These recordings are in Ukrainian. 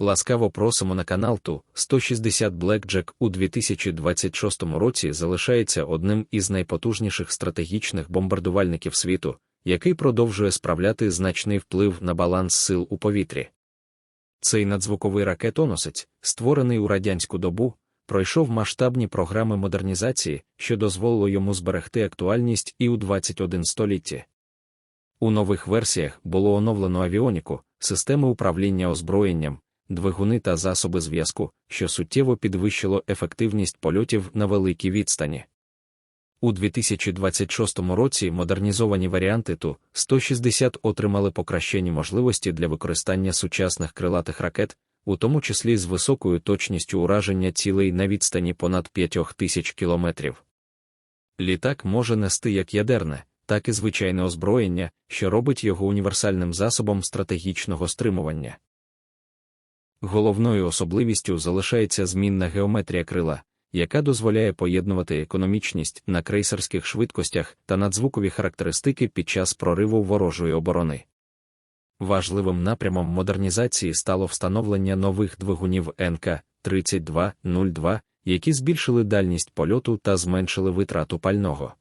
Ласкаво просимо на канал Ту 160 Blackjack у 2026 році залишається одним із найпотужніших стратегічних бомбардувальників світу, який продовжує справляти значний вплив на баланс сил у повітрі. Цей надзвуковий ракетоносець, створений у радянську добу, пройшов масштабні програми модернізації, що дозволило йому зберегти актуальність і у 21 столітті. У нових версіях було оновлено авіоніку, системи управління озброєнням, двигуни та засоби зв'язку, що суттєво підвищило ефективність польотів на великій відстані. У 2026 році модернізовані варіанти Ту-160 отримали покращені можливості для використання сучасних крилатих ракет, у тому числі з високою точністю ураження цілей на відстані понад 5000 кілометрів. Літак може нести як ядерне, так і звичайне озброєння, що робить його універсальним засобом стратегічного стримування. Головною особливістю залишається змінна геометрія крила, яка дозволяє поєднувати економічність на крейсерських швидкостях та надзвукові характеристики під час прориву ворожої оборони. Важливим напрямом модернізації стало встановлення нових двигунів НК 3202, які збільшили дальність польоту та зменшили витрату пального.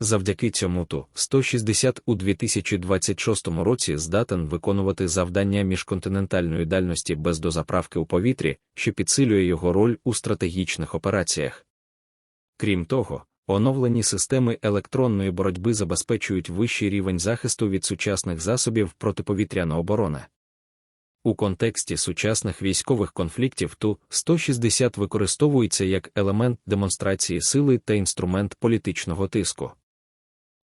Завдяки цьому ту 160 у 2026 році здатен виконувати завдання міжконтинентальної дальності без дозаправки у повітрі, що підсилює його роль у стратегічних операціях. Крім того, оновлені системи електронної боротьби забезпечують вищий рівень захисту від сучасних засобів протиповітряної оборони. У контексті сучасних військових конфліктів ту 160 використовується як елемент демонстрації сили та інструмент політичного тиску.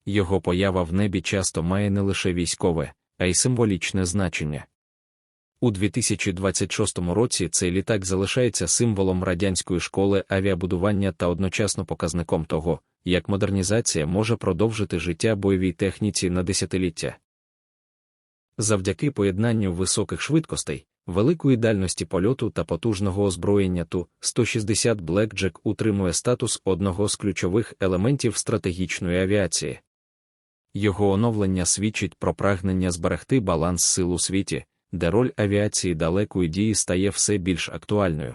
Його поява в небі часто має не лише військове, а й символічне значення. У 2026 році цей літак залишається символом радянської школи авіабудування та одночасно показником того, як модернізація може продовжити життя бойовій техніці на десятиліття. Завдяки поєднанню високих швидкостей, великої дальності польоту та потужного озброєння ту 160 Blackjack утримує статус одного з ключових елементів стратегічної авіації. Його оновлення свідчить про прагнення зберегти баланс сил у світі, де роль авіації далекої дії стає все більш актуальною.